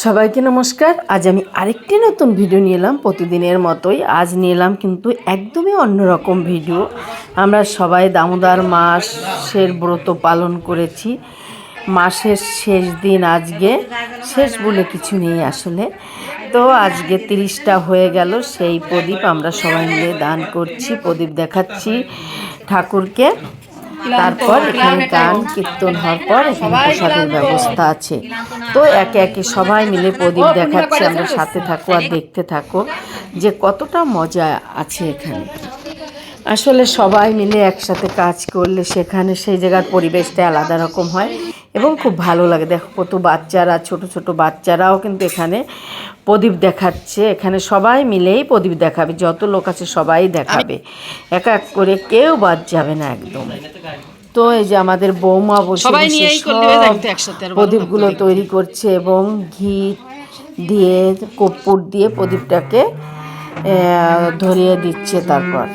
সবাইকে নমস্কার। আজ আমি আরেকটি নতুন ভিডিও নিয়ে এলাম। প্রতিদিনের মতোই আজ নিয়ে এলাম কিন্তু একদমই অন্যরকম ভিডিও। আমরা সবাই দামোদর মাসের ব্রত পালন করেছি। মাসের শেষ দিন আজকে। শেষ বলে কিছু নেই আসলে। তো আজকে তিরিশটা হয়ে গেল। সেই প্রদীপ আমরা সবাই মিলে দান করছি। প্রদীপ দেখাচ্ছি ঠাকুরকে। তারপর এখানে গান কীর্তন হওয়ার পর এখানে প্রসাদের ব্যবস্থা আছে। তো একে একে সবাই মিলে প্রদীপ দেখাচ্ছে আমরা সাথে থাকো আর দেখতে থাকো যে কতটা মজা আছে এখানে। আসলে সবাই মিলে একসাথে কাজ করলে সেখানে সেই জায়গার পরিবেশটা আলাদা রকম হয়। এবং খুব ভালো লাগে। দেখো কত বাচ্চারা ছোট ছোট বাচ্চারাও কিন্তু এখানে প্রদীপ দেখাচ্ছে। এখানে সবাই মিলেই প্রদীপ দেখাবে। যত লোক আছে সবাই দেখাবে। এক এক করে কেউ বাদ যাবে না একদম। তো এই যে আমাদের বৌমা বসে প্রদীপগুলো তৈরি করছে এবং ঘি দিয়ে কর্পূর দিয়ে প্রদীপটাকে ধরিয়ে দিচ্ছে তারপর।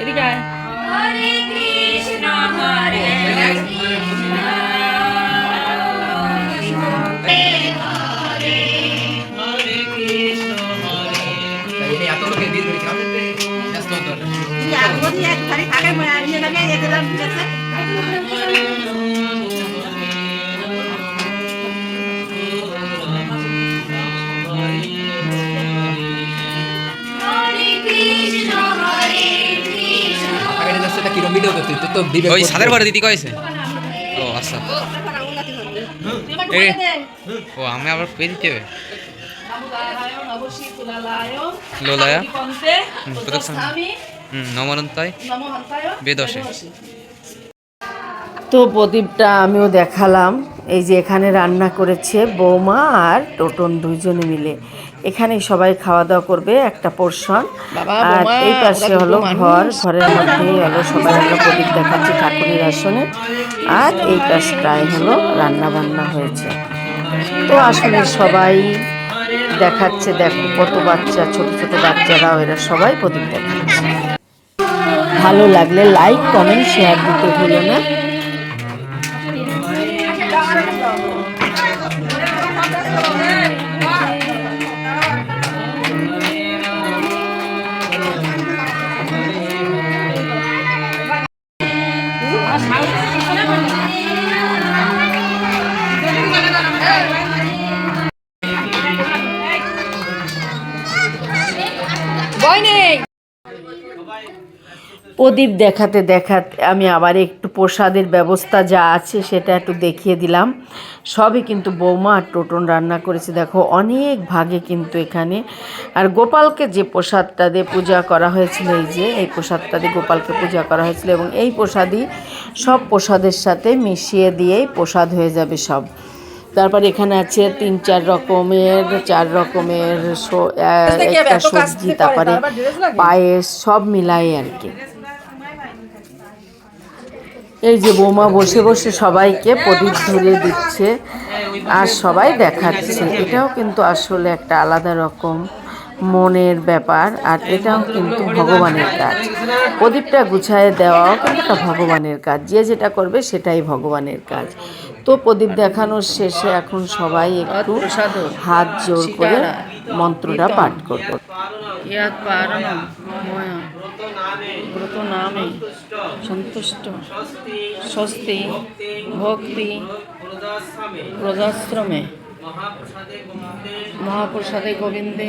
এদিকে আয়। এত লোকের ভিড় হয়েছে আমাদের কিরম ভিডিও করছিস তো ওই সাদের ঘরে দিদি কয়েছে ও আচ্ছা। ও আমি আবার পেয়ে দিতে হবে? লোলায়া নমনন্তায় বেদশে তো প্রদীপটা আমিও দেখালাম। এই যে এখানে রান্না করেছে বৌমা আর টোটন দুইজনে মিলে। এখানে সবাই খাওয়া দাওয়া করবে একটা পোর্শন আর এই পাশে হলো ঘর ঘরের মধ্যেই হলো সবাই হলো প্রদীপ দেখাচ্ছে ঠাকুরের আসনে। আর এই পাশটায় হলো রান্না বান্না হয়েছে। তো আসলে সবাই দেখাচ্ছে, দেখো কত বাচ্চা, ছোট ছোট বাচ্চারা এরা সবাই প্রদীপ দেখাচ্ছে। ভালো লাগলে লাইক কমেন্ট শেয়ার দিতে ভুলো না। ভয় প্রদীপ দেখাতে দেখাতে আমি আবার একটু প্রসাদের ব্যবস্থা যা আছে সেটা একটু দেখিয়ে দিলাম। সবই কিন্তু বৌমা আর টোটন রান্না করেছে। দেখো অনেক ভাগে কিন্তু এখানে। আর গোপালকে যে প্রসাদটা দিয়ে পূজা করা হয়েছিল এই যে এই প্রসাদটা দিয়ে গোপালকে পূজা করা হয়েছিল এবং এই প্রসাদই সব প্রসাদের সাথে মিশিয়ে দিয়েই প্রসাদ হয়ে যাবে সব। তারপর এখানে আছে তিন চার রকমের চার রকমের সো- একটা সবজি তারপরে পায়েস সব মিলাই আর কি। এই যে বৌমা বসে বসে সবাইকে প্রদীপ ধরিয়ে দিচ্ছে আর সবাই দেখাচ্ছে। এটাও কিন্তু আসলে একটা আলাদা রকম মনের ব্যাপার আর এটাও কিন্তু ভগবানের কাজ। প্রদীপটা গুছায় দেওয়াও কিন্তু একটা ভগবানের কাজ। যে যেটা করবে সেটাই ভগবানের কাজ। তো প্রদীপ দেখানোর শেষে এখন সবাই একটু হাত জোর করে মন্ত্রটা পাঠ করবে। ব্রত নামে। সন্তুষ্ট। স্বস্তি। ভক্তি। প্রজাশ্রমে মহাপ্রসাদে গোবিন্দে।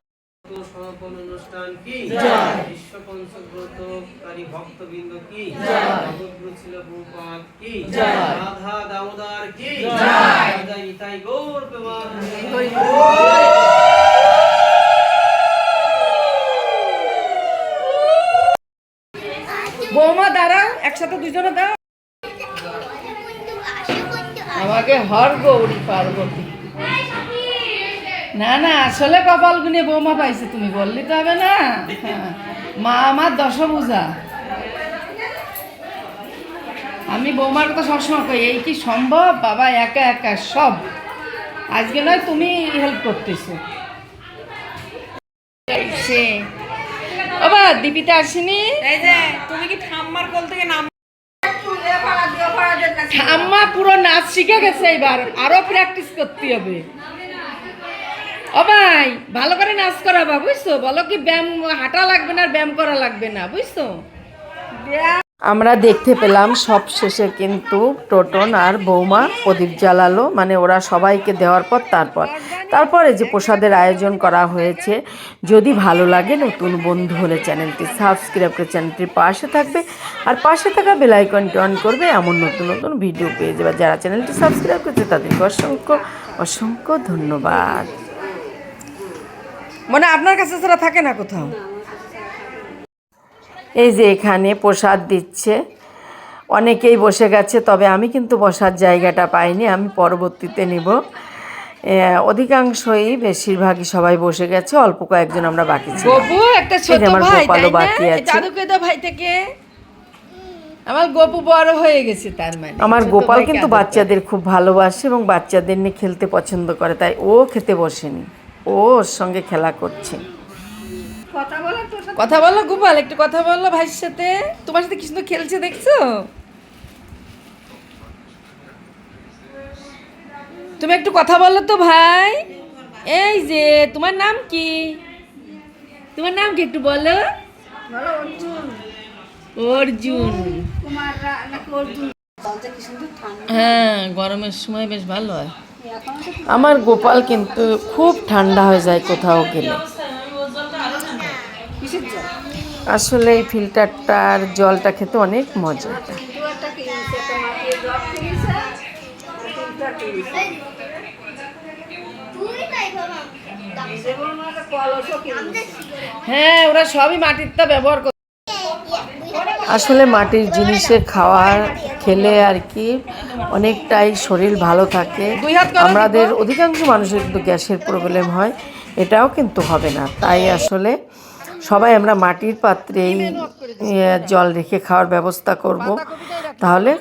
সমাপন অনুষ্ঠান কি? বিশ্ব পঞ্চব্রতকারী ভক্তবৃন্দ কি? ভগবত ছিল প্রপাত কি? রাধা দামোদর কি? রাধা ইতাই গৌর প্রেমানন্দ বৌমা দাঁড়াও একসাথে দুজনে দাও আমাকে হর গৌরী পার্বতী। না না আসলে কপাল গুনে বৌমা পাইছে তুমি বললি তো হবে না। মা আমার দশভূজা। আমি বৌমার কথা সবসময় কই এই কি সম্ভব? বাবা একা একা সব। আজকে নয় তুমি হেল্প করতেছো। সে। বাবা দীপিতা আসেনি? তুমি কি ঠাম্মার কোল থেকে নাম ঠাম্মা পুরো নাচ শিখে গেছে এবার আরও প্র্যাকটিস করতে হবে। ভাই, ভালো করে নাচ করাবা, বুঝছ? বলো কি ব্যায়াম, হাঁটা লাগবে না ব্যায়াম করা লাগবে না, বুঝছ? আমরা দেখতে পেলাম সব শেষে কিন্তু টোটন আর বৌমা, প্রদীপ জ্বালালো মানে ওরা সবাইকে দেওয়ার পর তারপর। তারপরে যে প্রসাদের আয়োজন করা হয়েছে, যদি ভালো লাগে নতুন বন্ধু হলে চ্যানেলটি সাবস্ক্রাইব করে চ্যানেলটির পাশে থাকবে, আর পাশে থাকা বেল আইকনটি অন করবে, এমন নতুন নতুন ভিডিও পেয়ে যাবে। যারা চ্যানেলটি সাবস্ক্রাইব করছে, তাদেরকে অসংখ্য অসংখ্য ধন্যবাদ। মানে আপনার কাছে ছাড়া থাকে না কোথাও? এই যে এখানে প্রসাদ দিচ্ছে। অনেকেই বসে গেছে তবে আমি কিন্তু বসার জায়গাটা পাইনি আমি পরবর্তীতে নিব। অধিকাংশই বেশিরভাগই সবাই বসে গেছে অল্প কয়েকজন আমরা বাকি ছিল গপু একটা ছোট আমার ভাই গোপালও তাই বাকি আছে। ভাই থেকে আমার গপু বড় হয়ে গেছে তার মানে। আমার গোপাল কিন্তু বাচ্চাদের খুব ভালোবাসে এবং বাচ্চাদের নিয়ে খেলতে পছন্দ করে তাই ও খেতে বসেনি। ও ওর সঙ্গে খেলা করছে। কথা বলো গোপাল একটু কথা বলো ভাইয়ের সাথে। তোমার সাথে কি সুন্দর খেলছে দেখছ? তুমি একটু কথা বলো তো ভাই। এই যে তোমার নাম কি? তোমার নাম কি একটু বলো? অর্জুন? হ্যাঁ গরমের সময় বেশ ভালো হয়। আমার গোপাল কিন্তু খুব ঠান্ডা হয়ে যায় কোথাও গেলে। আসলে এই ফিল্টারটার জলটা খেতে অনেক মজা। হ্যাঁ ওরা সবই মাটিরটা ব্যবহার আসলে মাটির জিনিসে খাওয়ার খেলে আর কি অনেকটাই শরীর ভালো থাকে। আমাদের অধিকাংশ মানুষের কিন্তু গ্যাসের প্রবলেম হয় এটাও কিন্তু হবে না। তাই আসলে সবাই আমরা মাটির পাত্রেই এ, জল রেখে খাওয়ার ব্যবস্থা করব। তাহলে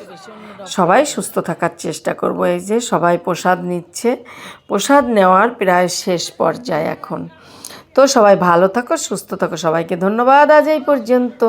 সবাই সুস্থ থাকার চেষ্টা করব। এই যে সবাই প্রসাদ নিচ্ছে প্রসাদ নেওয়ার প্রায় শেষ পর্যায়ে এখন। তো সবাই ভালো থাকো সুস্থ থাকো। সবাইকে ধন্যবাদ। আজ এই পর্যন্ত।